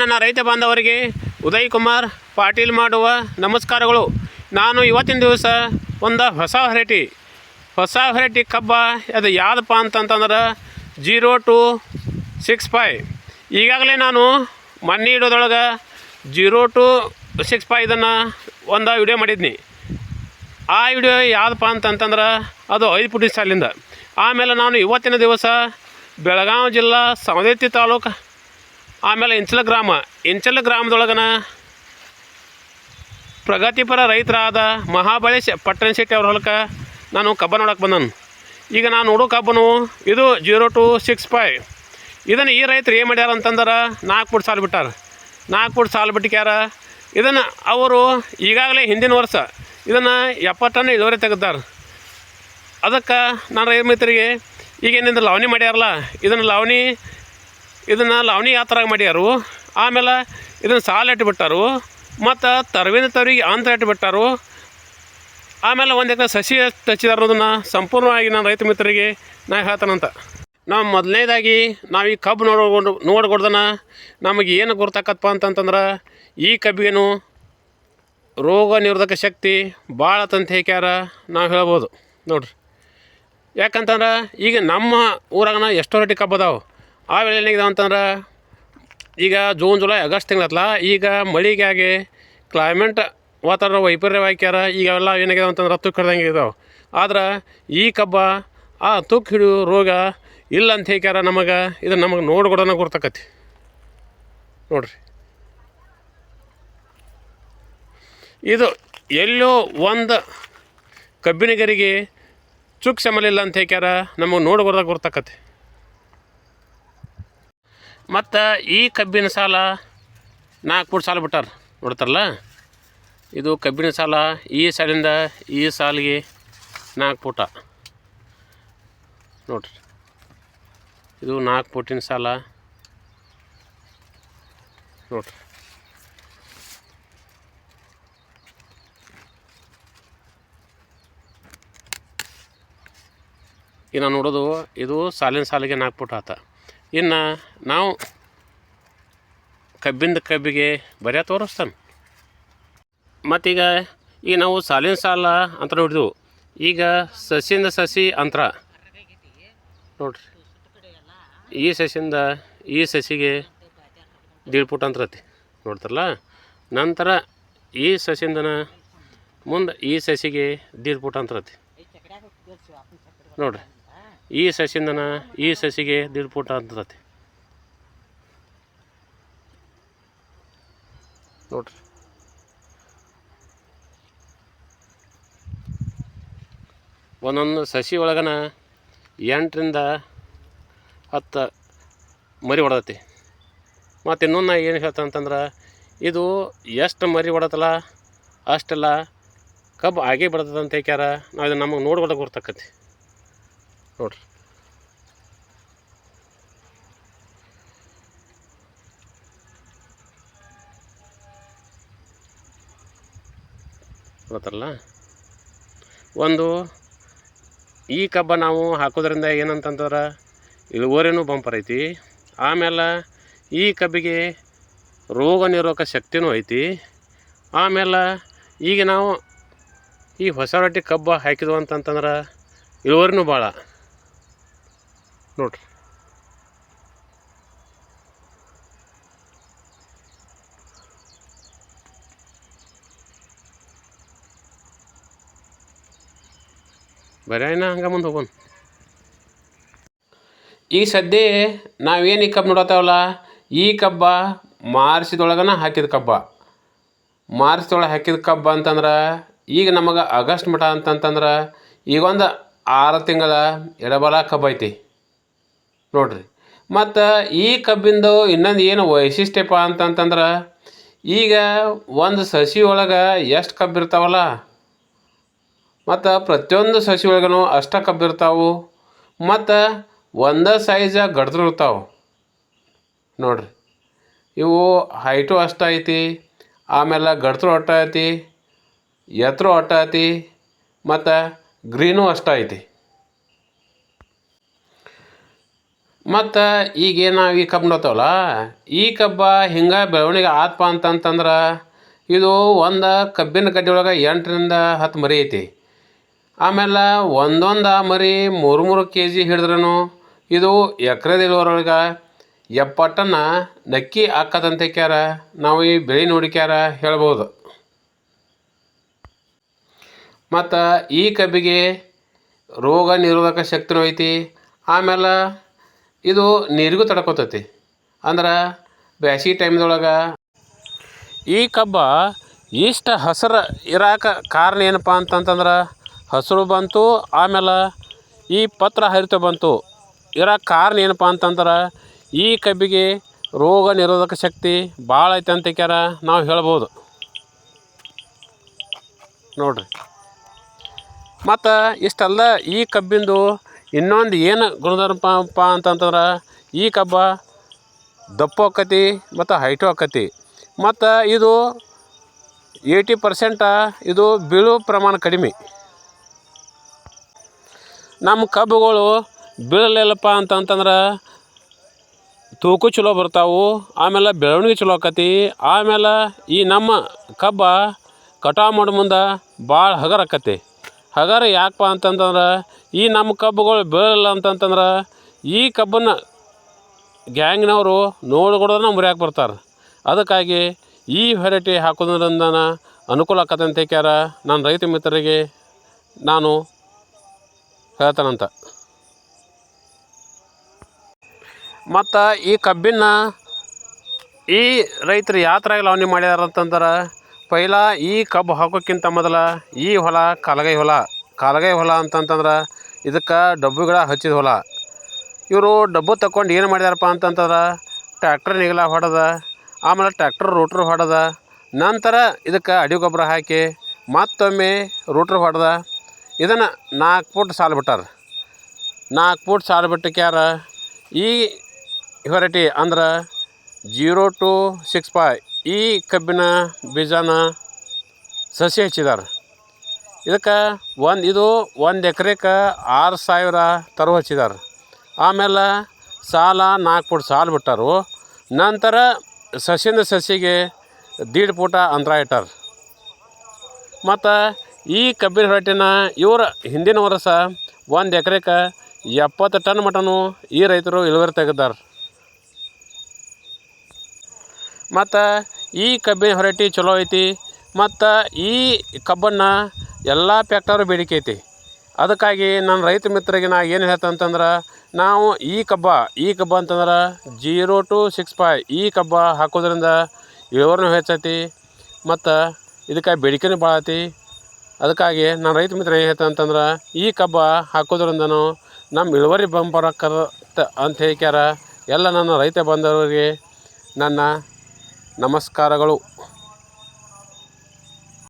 ನನ್ನ ರೈತ ಬಾಂಧವರಿಗೆ ಉದಯ್ ಕುಮಾರ್ ಪಾಟೀಲ್ ಮಾಡುವ ನಮಸ್ಕಾರಗಳು. ನಾನು ಇವತ್ತಿನ ದಿವಸ ಒಂದು ಹೊಸ ವೆರೈಟಿ ಹೊಸ ವೆರೈಟಿ ಕಬ್ಬ, ಅದು ಯಾವುದಪ್ಪ ಅಂತಂತಂದ್ರೆ ಜೀರೋ ಟು ಸಿಕ್ಸ್ ಫೈ ಈಗಾಗಲೇ ನಾನು ಮಣ್ಣಿ ಇಡೋದೊಳಗೆ ಜೀರೋ ಟು ಸಿಕ್ಸ್ ಫೈ ಇದನ್ನು ಒಂದು ವಿಡಿಯೋ ಮಾಡಿದ್ನಿ. ಆ ವಿಡಿಯೋ ಯಾವುದಪ್ಪ ಅಂತಂತಂದ್ರೆ ಅದು ಐದು ಪುಟಿ ಸಾಲಿಂದ. ಆಮೇಲೆ ನಾನು ಇವತ್ತಿನ ದಿವಸ ಬೆಳಗಾವಿ ಜಿಲ್ಲಾ ಸವದತ್ತಿ ತಾಲೂಕು ಆಮೇಲೆ ಇಂಚಲ ಗ್ರಾಮ ಇಂಚಲ ಗ್ರಾಮದೊಳಗನ ಪ್ರಗತಿಪರ ರೈತರಾದ ಮಹಾಬಳೇಶ್ ಪಟ್ಟಣ ಶೆಟ್ಟಿ ಅವ್ರ ಹೊಲಕ್ಕೆ ನಾನು ಕಬ್ಬ ನೋಡಕ್ಕೆ ಬಂದನು. ಈಗ ನಾನು ನೋಡೋ ಕಬ್ಬನು ಇದು ಜೀರೋ ಟು ಸಿಕ್ಸ್ ಫೈವ್. ಇದನ್ನು ಈ ರೈತರು ಏನು ಮಾಡ್ಯಾರ ಅಂತಂದ್ರೆ ನಾಲ್ಕು ಫುಟ್ ಸಾಲು ಬಿಟ್ಟಾರ. ನಾಲ್ಕು ಫುಟ್ ಸಾಲು ಬಿಟ್ಟಿಕ್ಯಾರ ಇದನ್ನು ಅವರು ಈಗಾಗಲೇ ಹಿಂದಿನ ವರ್ಷ ಇದನ್ನು ಎಪ್ಪತ್ತನ್ನು ಇಳುವರಿ ತೆಗೆದಾರ ಅದಕ್ಕೆ ನಾನು ರೈತ ಮಿತ್ರರಿಗೆ ಈಗೇನಿಂದ ಲಾವಣಿ ಮಾಡ್ಯಾರಲ್ಲ, ಇದನ್ನು ಲಾವಣಿ ಇದನ್ನು ಲಾವಣಿ ಯಾತ್ರ ಮಾಡ್ಯಾರು. ಆಮೇಲೆ ಇದನ್ನು ಸಾಲ ಇಟ್ಬಿಟ್ಟಾರು. ಮತ್ತು ತರವಿನ ತರಿಗೆ ಆಂಧ್ರ ಇಟ್ಬಿಟ್ಟಾರು. ಆಮೇಲೆ ಒಂದು ಎಕರೆ ಸಸಿ ಹಚ್ಚಿದಾರ ಅನ್ನೋದನ್ನು ಸಂಪೂರ್ಣವಾಗಿ ನಾನು ರೈತ ಮಿತ್ರರಿಗೆ ನಾ ಹೇಳ್ತಾನಂತ ನಾವು ಮೊದಲನೇದಾಗಿ ನಾವು ಈ ಕಬ್ಬು ನೋಡ್ಕೊಂಡು ನೋಡ್ಕೊಡ್ದನ ನಮಗೆ ಏನು ಗುರ್ತಾಕತ್ತಪ್ಪ ಅಂತಂತಂದ್ರೆ ಈ ಕಬ್ಬಿಗೇನು ರೋಗ ನಿರೋಧಕ ಶಕ್ತಿ ಭಾಳ ತಂತ ಹೇಕ್ಯಾರ ನಾವು ಹೇಳ್ಬೋದು. ನೋಡ್ರಿ. ಯಾಕಂತಂದ್ರೆ ಈಗ ನಮ್ಮ ಊರಾಗನ ಎಷ್ಟೋ ರೇಟಿ ಕಬ್ಬು ಆ ವೇಳೆ ಏನಾಗಿದೆ ಅಂತಂದ್ರೆ, ಈಗ ಜೂನ್, ಜುಲೈ, ಆಗಸ್ಟ್ ತಿಂಗಳತ್ಲ, ಈಗ ಮಳೆಗಾಗಿ ಕ್ಲೈಮೇಟ್ ವಾತಾವರಣ ವೈಪರ್ಯವಾಕ್ಯಾರ ಈಗ ಅವೆಲ್ಲ ಏನಾಗಿದೆ ಅಂತಂದ್ರೆ ತುಕ್ಕು ಹಿಡ್ದಂಗೆ ಇದಾವೆ. ಆದ್ರೆ ಈ ಕಬ್ಬ, ಆ ತುಕ್ಕು ಹಿಡಿಯೋ ರೋಗ ಇಲ್ಲ ಅಂತ ಹೇಳ್ಯಾರ ನಮಗೆ ಇದು ನಮಗೆ ನೋಡ್ಕೊಡೋಣ ಗುರ್ತಕತಿ. ನೋಡ್ರಿ. ಇದು ಎಲ್ಲೋ ಒಂದು ಕಬ್ಬಿನ ಗರಿಗೆ ಚುಕ್ ಸಮಲಿಲ್ಲ ಅಂತ ಹೇಳ್ಯಾರ ನಮಗೆ ನೋಡ್ಬೋದಾಗ ಗುರ್ತಕತಿ. ಮತ್ತು ಈ ಕಬ್ಬಿನ ಸಾಲ ನಾಲ್ಕು ಕೋಟಿ ಸಾಲ ಬಿಟ್ಟಾರ ನೋಡ್ತಾರಲ್ಲ ಇದು ಕಬ್ಬಿನ ಸಾಲ ಈ ಸಾಲಿಂದ ಈ ಸಾಲಿಗೆ ನಾಲ್ಕು ಪುಟ ನೋಡ್ರಿ. ಇದು ನಾಲ್ಕು ಪುಟಿನ ಸಾಲ. ನೋಡ್ರಿ. ಇನ್ನು ನೋಡೋದು, ಇದು ಸಾಲಿನ ಸಾಲಿಗೆ ನಾಲ್ಕು ಪುಟ ಆತ. ಇನ್ನು ನಾವು ಕಬ್ಬಿಂದ ಕಬ್ಬಿಗೆ ಬರೆಯ ತೋರಿಸ್ತಾನೆ. ಮತ್ತೀಗ ಈಗ ನಾವು ಸಾಲಿನ ಸಾಲ ಅಂತ ನೋಡಿದ್ವು. ಈಗ ಸಸಿಯಿಂದ ಸಸಿ ಅಂತರ. ನೋಡ್ರಿ. ಈ ಸಸಿಯಿಂದ ಈ ಸಸಿಗೆ ದೀಡ್ ಫುಟ್ ಅಂತರತಿ ನೋಡ್ತಾರಲ್ಲ? ನಂತರ ಈ ಸಸಿಯಿಂದನ ಮುಂದೆ ಈ ಸಸಿಗೆ ದೀಡ್ ಫುಟ್ ಅಂತರತಿ ನೋಡ್ರಿ. ಈ ಸಸಿಯಿಂದನ ಈ ಸಸಿಗೆ ದೀಡ್ ಫುಟ್ ಅಂತದತಿ ನೋಡ್ರಿ. ಒಂದೊಂದು ಸಸಿ ಒಳಗನ ಎಂಟರಿಂದ ಹತ್ತು ಮರಿ ಹೊಡೆದತಿ. ಮತ್ತು ಇನ್ನೊಂದು ನಾ ಏನು ಹೇಳ್ತೇನೆ ಅಂತಂದ್ರೆ ಇದು ಎಷ್ಟು ಮರಿ ಹೊಡತಲ್ಲ ಅಷ್ಟೆಲ್ಲ ಕಬ್ಬು ಆಗೇ ಬಿಡ್ತದಂತ ಹೇಳ್ಯಾರ ನಾವು ಇದು ನಮಗೆ ನೋಡ್ಕೊಳಕ್ಕೆ ಗೊತ್ತಾಕತಿ ನೋಡ್ರಿ. ಗೊತ್ತಲ್ಲ? ಒಂದು, ಈ ಕಬ್ಬ ನಾವು ಹಾಕೋದ್ರಿಂದ ಏನಂತಂದ್ರೆ ಇಳುವರಿನೂ ಬಂಪರ್ ಐತಿ. ಆಮೇಲೆ ಈ ಕಬ್ಬಿಗೆ ರೋಗ ನಿರೋಧಕ ಶಕ್ತಿನೂ ಐತಿ. ಆಮೇಲೆ ಈಗ ನಾವು ಈ ಹೊಸ ರೊಟ್ಟಿ ಕಬ್ಬು ಹಾಕಿದ್ವು ಅಂತಂತಂದ್ರೆ, ಇಳುವರಿನೂ ಭಾಳ. ನೋಡ್ರಿ. ಹಂಗೆ ಮುಂದೆ ಹೋಗೋಣ. ಈಗ ಸದ್ಯ ನಾವೇನು ಈ ಕಬ್ಬು ನೋಡತ್ತಾವಲ್ಲ? ಈ ಕಬ್ಬ ಮಾರ್ಚ್ದೊಳಗನ ಹಾಕಿದ ಕಬ್ಬ. ಮಾರ್ಚ್ದೊಳಗೆ ಹಾಕಿದ ಕಬ್ಬ ಅಂತಂದ್ರೆ ಈಗ ನಮಗೆ ಆಗಸ್ಟ್ ಮಠ ಅಂತಂತಂದ್ರೆ ಈಗ ಒಂದು ಆರು ತಿಂಗಳ ಎಡಬಲ ಕಬ್ಬ ಐತಿ ನೋಡ್ರಿ. ಮತ್ತು ಈ ಕಬ್ಬಿಂದು ಇನ್ನೊಂದು ಏನು ವೈಶಿಷ್ಟ್ಯಪ್ಪ ಅಂತಂತಂದ್ರೆ, ಈಗ ಒಂದು ಸಸಿ ಒಳಗೆ ಎಷ್ಟು ಕಬ್ಬಿರ್ತಾವಲ್ಲ ಮತ್ತು ಪ್ರತಿಯೊಂದು ಸಸಿ ಒಳಗೂ ಅಷ್ಟ ಕಬ್ಬಿರ್ತಾವು ಮತ್ತು ಒಂದೇ ಸೈಜ ಗಡ್ದ್ರು ಇರ್ತಾವೆ. ನೋಡ್ರಿ. ಇವು ಹೈಟು ಅಷ್ಟು ಐತಿ, ಆಮೇಲೆ ಗಡ್ತರು ಅಟ್ಟ ಐತಿ ಎತ್ತರು ಐತಿ, ಮತ್ತು ಗ್ರೀನು ಅಷ್ಟ ಐತಿ. ಮತ್ತು ಈಗೇನು ನಾವು ಈ ಕಬ್ಬು ನೋಡ್ತೇವಲ್ಲ, ಈ ಕಬ್ಬ ಹಿಂಗೆ ಬೆಳವಣಿಗೆ ಆತ್ಪ ಅಂತಂತಂದ್ರೆ ಇದು ಒಂದು ಕಬ್ಬಿನ ಗಡ್ಡೆ ಒಳಗೆ ಎಂಟರಿಂದ ಹತ್ತು ಮರಿ ಐತಿ. ಆಮೇಲೆ ಒಂದೊಂದು ಮರಿ ಮೂರು ಮೂರು ಕೆ ಜಿ ಹಿಡಿದ್ರೂ ಇದು ಎಕರೆ ಇಳುವರೊಳಗೆ ಎಪ್ಪಟ್ಟನ್ನು ನಕ್ಕಿ ಹಾಕದಂತ ಕ್ಯಾರ ನಾವು ಈ ಬೆಳೆ ನೋಡಿಕ್ಯಾರ ಹೇಳ್ಬೋದು. ಮತ್ತು ಈ ಕಬ್ಬಿಗೆ ರೋಗ ನಿರೋಧಕ ಶಕ್ತಿನೂ ಐತಿ. ಆಮೇಲೆ ಇದು ನೀರಿಗೂ ತಡ್ಕೊತೈತಿ. ಅಂದ್ರೆ ಬ್ಯಾಸಿಗೆ ಟೈಮ್ದೊಳಗೆ ಈ ಕಬ್ಬ ಇಷ್ಟು ಹಸಿರು ಇರಾಕ ಕಾರಣ ಏನಪ್ಪ ಅಂತಂತಂದ್ರೆ ಹಸಿರು ಬಂತು ಆಮೇಲೆ ಈ ಪತ್ರ ಹರಿತ ಬಂತು. ಇರಾಕ ಕಾರಣ ಏನಪ್ಪ ಅಂತಂದ್ರೆ ಈ ಕಬ್ಬಿಗೆ ರೋಗ ನಿರೋಧಕ ಶಕ್ತಿ ಭಾಳ ಐತೆ ಅಂತ ಕ್ಯಾರ ನಾವು ಹೇಳ್ಬೋದು. ನೋಡ್ರಿ. ಮತ್ತು ಇಷ್ಟಲ್ಲ ಈ ಕಬ್ಬಿಂದು ಇನ್ನೊಂದು ಏನು ಗುಣಧರ್ಮಪ್ಪ ಅಂತಂತಂದ್ರೆ, ಈ ಕಬ್ಬ ದಪ್ಪ ಆಕತಿ ಮತ್ತು ಹೈಟು ಆಕತಿ. ಮತ್ತು ಇದು ಏಯ್ಟಿ ಪರ್ಸೆಂಟ ಇದು ಬೀಳೋ ಪ್ರಮಾಣ ಕಡಿಮೆ. ನಮ್ಮ ಕಬ್ಬುಗಳು ಬೀಳಲಿಲ್ಲಪ್ಪ ಅಂತಂತಂದ್ರೆ ತೂಕು ಚಲೋ ಬರ್ತಾವು, ಆಮೇಲೆ ಬೆಳವಣಿಗೆ ಚಲೋ ಆಕತಿ, ಆಮೇಲೆ ಈ ನಮ್ಮ ಕಬ್ಬ ಕಟಾವು ಮಾಡೋ ಮುಂದೆ ಭಾಳ ಹಗರ ಆಕತಿ. ಹಗರ ಯಾಕಪ್ಪ ಅಂತಂತಂದ್ರೆ ಈ ನಮ್ಮ ಕಬ್ಬುಗಳು ಬೀಳಲ್ಲ ಅಂತಂತಂದ್ರೆ ಈ ಕಬ್ಬನ್ನು ಗ್ಯಾಂಗ್ನವರು ನೋಡ್ಕೊಡೋದನ್ನ ಮುರಿಯಾಕೆ ಬರ್ತಾರೆ. ಅದಕ್ಕಾಗಿ ಈ ವೆರೈಟಿ ಹಾಕೋದ್ರಿಂದ ಅನುಕೂಲ ಆಕತ್ತೆ ಅಂತ ಕ್ಯಾರ ನನ್ನ ರೈತ ಮಿತ್ರರಿಗೆ ನಾನು ಹೇಳ್ತಾನಂತ ಮತ್ತು ಈ ಕಬ್ಬಿನ ಈ ರೈತರು ಯಾವ ಥರ ಲಾವಣಿ ಮಾಡ್ಯಾರ ಅಂತಂದ್ರೆ ಪೈಲ ಈ ಕಬ್ಬು ಹಾಕೋಕ್ಕಿಂತ ಮೊದಲ ಈ ಹೊಲ, ಕಾಲಗೈ ಹೊಲ. ಕಾಲಗೈ ಹೊಲ ಅಂತಂತಂದ್ರೆ ಇದಕ್ಕೆ ಡಬ್ಬುಗಳ ಹಚ್ಚಿದ ಹೊಲ. ಇವರು ಡಬ್ಬು ತಗೊಂಡು ಏನು ಮಾಡಿದಾರಪ್ಪ ಅಂತಂತಂದ್ರೆ ಟ್ಯಾಕ್ಟ್ರ್ ನೀಗಲ ಹೊಡೆದ, ಆಮೇಲೆ ಟ್ಯಾಕ್ಟ್ರ್ ರೂಟ್ರ್ ಹೊಡೆದ. ನಂತರ ಇದಕ್ಕೆ ಅಡಿ ಗೊಬ್ಬರ ಹಾಕಿ ಮತ್ತೊಮ್ಮೆ ರೂಟ್ರ್ ಹೊಡೆದ. ಇದನ್ನು ನಾಲ್ಕು ಫುಟ್ ಸಾಲು ಬಿಟ್ಟಾರ. ನಾಲ್ಕು ಫುಟ್ ಸಾಲು ಬಿಟ್ಟಕ್ಯಾರ ಈ ವೆರೈಟಿ ಅಂದ್ರೆ ಜೀರೋ ಟು ಸಿಕ್ಸ್ ಫೈ ಈ ಕಬ್ಬಿನ ಬೀಜನ ಸಸಿ ಹಚ್ಚಿದ್ದಾರೆ ಇದಕ್ಕೆ ಒಂದು, ಇದು ಒಂದು ಎಕರೆಗೆ ಆರು ಸಾವಿರ ತರು ಹಚ್ಚಿದ್ದಾರೆ ಆಮೇಲೆ ಸಾಲ ನಾಲ್ಕು ಫುಟ್ ಸಾಲು ಬಿಟ್ಟಾರು. ನಂತರ ಸಸಿಯಿಂದ ಸಸಿಗೆ ದೀಡ್ ಪೂಟ ಅಂತರ ಇಟ್ಟಾರೆ. ಮತ್ತು ಈ ಕಬ್ಬಿನ ಹೊರಟಿನ ಇವರ ಹಿಂದಿನ ವರ್ಷ ಒಂದು ಎಕರೆಗೆ ಎಪ್ಪತ್ತು ಟನ್ ಮಟನು ಈ ರೈತರು ಇಳುವರಿ ತೆಗೆದಾರೆ. ಮತ್ತು ಈ ಕಬ್ಬಿನ ಹೊರಟಿ ಚಲೋ ಐತಿ, ಮತ್ತು ಈ ಕಬ್ಬನ್ನು ಎಲ್ಲ ಪ್ಯಾಕ್ಟರು ಬೇಡಿಕೆ ಐತಿ. ಅದಕ್ಕಾಗಿ ನನ್ನ ರೈತ ಮಿತ್ರರಿಗೆ ನಾ ಏನು ಹೇಳ್ತಂತಂದ್ರೆ ನಾವು ಈ ಕಬ್ಬ ಈ ಕಬ್ಬ ಅಂತಂದ್ರೆ ಜೀರೋ ಟು ಸಿಕ್ಸ್ ಫೈ ಈ ಕಬ್ಬ ಹಾಕೋದ್ರಿಂದ ಇಳುವರಿನೂ ಹೆಚ್ಚೈತಿ, ಮತ್ತು ಇದಕ್ಕೆ ಬೇಡಿಕೆನೂ ಭಾಳ ಐತಿ. ಅದಕ್ಕಾಗಿ ನಾನು ರೈತ ಮಿತ್ರ ಏನು ಹೇಳ್ತೆ ಅಂತಂದ್ರೆ, ಈ ಕಬ್ಬ ಹಾಕೋದ್ರಿಂದನೂ ನಮ್ಮ ಇಳುವರಿ ಬಂಪರಕ್ಕತ್ತ ಅಂತ ಹೇಳ್ಕ್ಯಾರ, ಎಲ್ಲ ನನ್ನ ರೈತ ಬಂದವರಿಗೆ ನನ್ನ ನಮಸ್ಕಾರಗಳು.